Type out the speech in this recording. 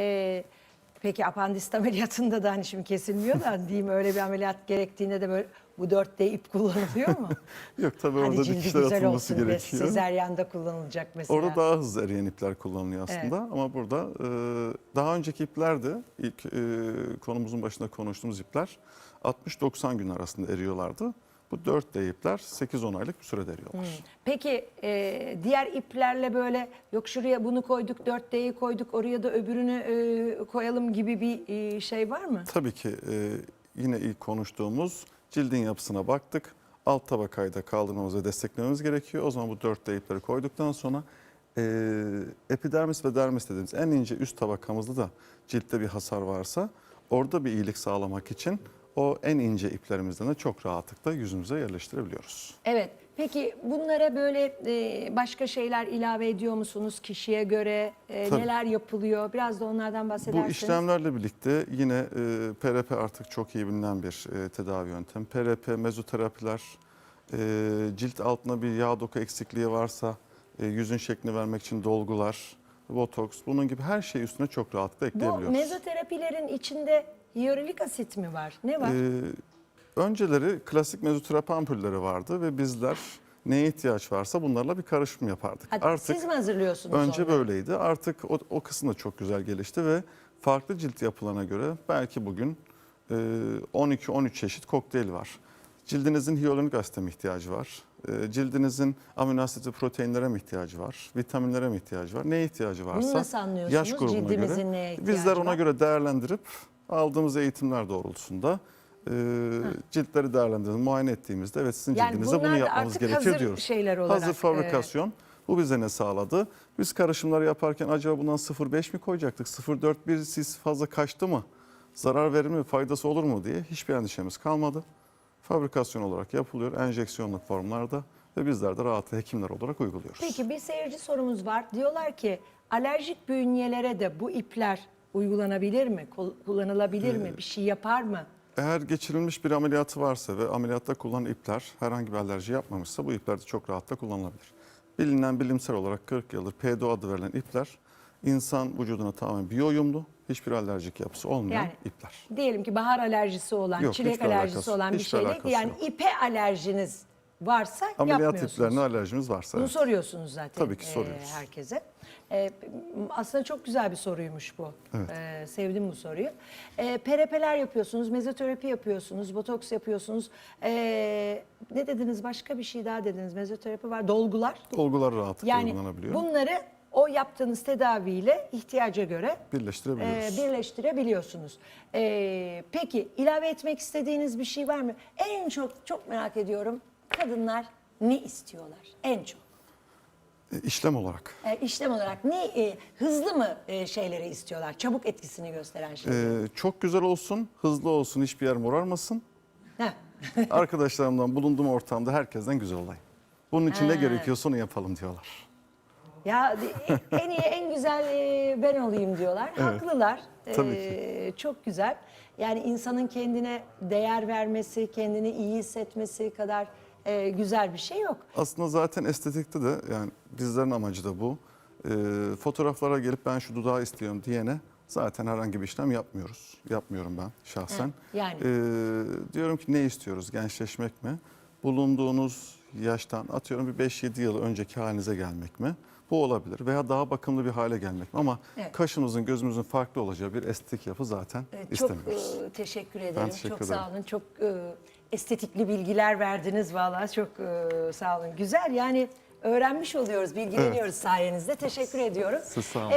Ee, peki apandist ameliyatında da hani şimdi kesilmiyor da diyeyim öyle bir ameliyat gerektiğinde de böyle bu 4D ip kullanılıyor mu? Yok tabii hani orada dikişler atılması gerekiyor. sezeryanda kullanılacak mesela. Orada daha hızlı eriyen ipler kullanılıyor aslında ama burada e, daha önceki ipler de ilk e, konumuzun başında konuştuğumuz ipler 60-90 gün arasında eriyorlardı. Bu 4D ipler 8-10 aylık bir sürede eriyorlar. Peki e, diğer iplerle böyle yok şuraya bunu koyduk 4D'yi koyduk oraya da öbürünü e, koyalım gibi bir e, şey var mı? Tabii ki e, yine ilk konuştuğumuz cildin yapısına baktık. Alt tabakayı da kaldırmamız ve desteklememiz gerekiyor. O zaman bu 4D ipleri koyduktan sonra e, epidermis ve dermis dediğimiz en ince üst tabakamızda da ciltte bir hasar varsa orada bir iyilik sağlamak için o en ince iplerimizden de çok rahatlıkla yüzümüze yerleştirebiliyoruz. Evet. Peki bunlara böyle e, başka şeyler ilave ediyor musunuz kişiye göre? E, Tabii. neler yapılıyor? Biraz da onlardan bahsederseniz. Bu işlemlerle birlikte yine e, PRP artık çok iyi bilinen bir e, tedavi yöntemi. PRP, mezoterapiler, e, cilt altına bir yağ doku eksikliği varsa e, yüzün şeklini vermek için dolgular, botoks bunun gibi her şeyi üstüne çok rahatlıkla Bu ekleyebiliyoruz. mezoterapilerin içinde hyaluronik asit mi var? Ne var? E, önceleri klasik mezoterapi ampulleri vardı ve bizler neye ihtiyaç varsa bunlarla bir karışım yapardık. Hadi Artık siz mi hazırlıyorsunuz Önce onları? böyleydi. Artık o, o kısım da çok güzel gelişti ve farklı cilt yapılarına göre belki bugün e, 12-13 çeşit kokteyl var. Cildinizin hyaluronik asite mi ihtiyacı var? E, Cildinizin amino asit ve proteinlere mi ihtiyacı var? Vitaminlere mi ihtiyacı var? Neye ihtiyacı varsa nasıl anlıyorsunuz? yaş grubuna Cildimizin göre neye ihtiyacı bizler ona var? göre değerlendirip aldığımız eğitimler doğrultusunda e, ciltleri değerlendirip muayene ettiğimizde evet sizin Yani cildinize bunu yapmanız artık gerekiyor hazır diyoruz. şeyler olarak, Hazır e, fabrikasyon. Bu bize ne sağladı? Biz karışımları yaparken acaba bundan 0.5 mi koyacaktık? 0.41 siz fazla kaçtı mı? Zarar verir mi? Faydası olur mu diye hiçbir endişemiz kalmadı. Fabrikasyon olarak yapılıyor enjeksiyonlu formlarda ve bizler de rahatlı hekimler olarak uyguluyoruz. Peki bir seyirci sorumuz var. Diyorlar ki alerjik bünyelere de bu ipler uygulanabilir mi? Kul- Kullanılabilir Ee, mi? Bir şey yapar mı? Eğer geçirilmiş bir ameliyatı varsa ve ameliyatta kullanılan ipler herhangi bir alerji yapmamışsa bu ipler de çok rahatlıkla kullanılabilir. Bilinen bilimsel olarak 40 yıldır PDO adı verilen ipler insan vücuduna tamamen biyo uyumlu, hiçbir alerjik yapısı olmayan Yani ipler. Diyelim ki bahar alerjisi olan, Yok, çilek hiçbir alerjisi alakası- olan bir hiçbir şeyle alakası yani yok. ipe alerjiniz varsa Ameliyat yapmıyorsunuz. iplerine alerjimiz varsa Bunu evet. soruyorsunuz zaten Tabii ki e, soruyoruz. herkese. E, aslında çok güzel bir soruymuş bu. Evet. E, sevdim bu soruyu. E, PRP'ler yapıyorsunuz, mezoterapi yapıyorsunuz, botoks yapıyorsunuz. E, ne dediniz? Başka bir şey daha dediniz. Mezoterapi var, dolgular. Dolgular rahatlıkla Yani uygulanabiliyor. bunları o yaptığınız tedaviyle ihtiyaca göre Birleştirebiliyoruz. e, birleştirebiliyorsunuz. E, peki ilave etmek istediğiniz bir şey var mı? En çok çok merak ediyorum. Kadınlar ne istiyorlar? En çok. E, İşlem olarak. E, işlem olarak ne e, hızlı mı e, şeyleri istiyorlar? Çabuk etkisini gösteren şeyleri. E, çok güzel olsun, hızlı olsun, hiçbir yer morarmasın. Heh. Arkadaşlarımdan bulunduğum ortamda herkesten güzel olayım. Bunun için ne Ha. gerekiyorsa onu yapalım diyorlar. Ya e, en iyi en güzel e, ben olayım diyorlar. Haklılar. Tabii E, Çok güzel. Yani insanın kendine değer vermesi, kendini iyi hissetmesi kadar e, güzel bir şey yok. Aslında zaten estetikte de yani bizlerin amacı da bu. Ee, fotoğraflara gelip ben şu dudağı istiyorum diyene zaten herhangi bir işlem yapmıyoruz. Yapmıyorum ben şahsen. Heh, yani. Ee, diyorum ki ne istiyoruz? Gençleşmek mi? Bulunduğunuz yaştan atıyorum bir 5-7 yıl önceki halinize gelmek mi? Bu olabilir veya daha bakımlı bir hale gelmek mi? Ama Evet. kaşımızın gözümüzün farklı olacağı bir estetik yapı zaten Evet, Çok istemiyoruz. e, teşekkür ederim. teşekkür çok ederim. sağ olun. Çok e, estetikli bilgiler verdiniz vallahi. Çok e, sağ olun. Güzel yani öğrenmiş oluyoruz, bilgileniyoruz sayenizde. Teşekkür ediyorum. Siz sağ olun. E,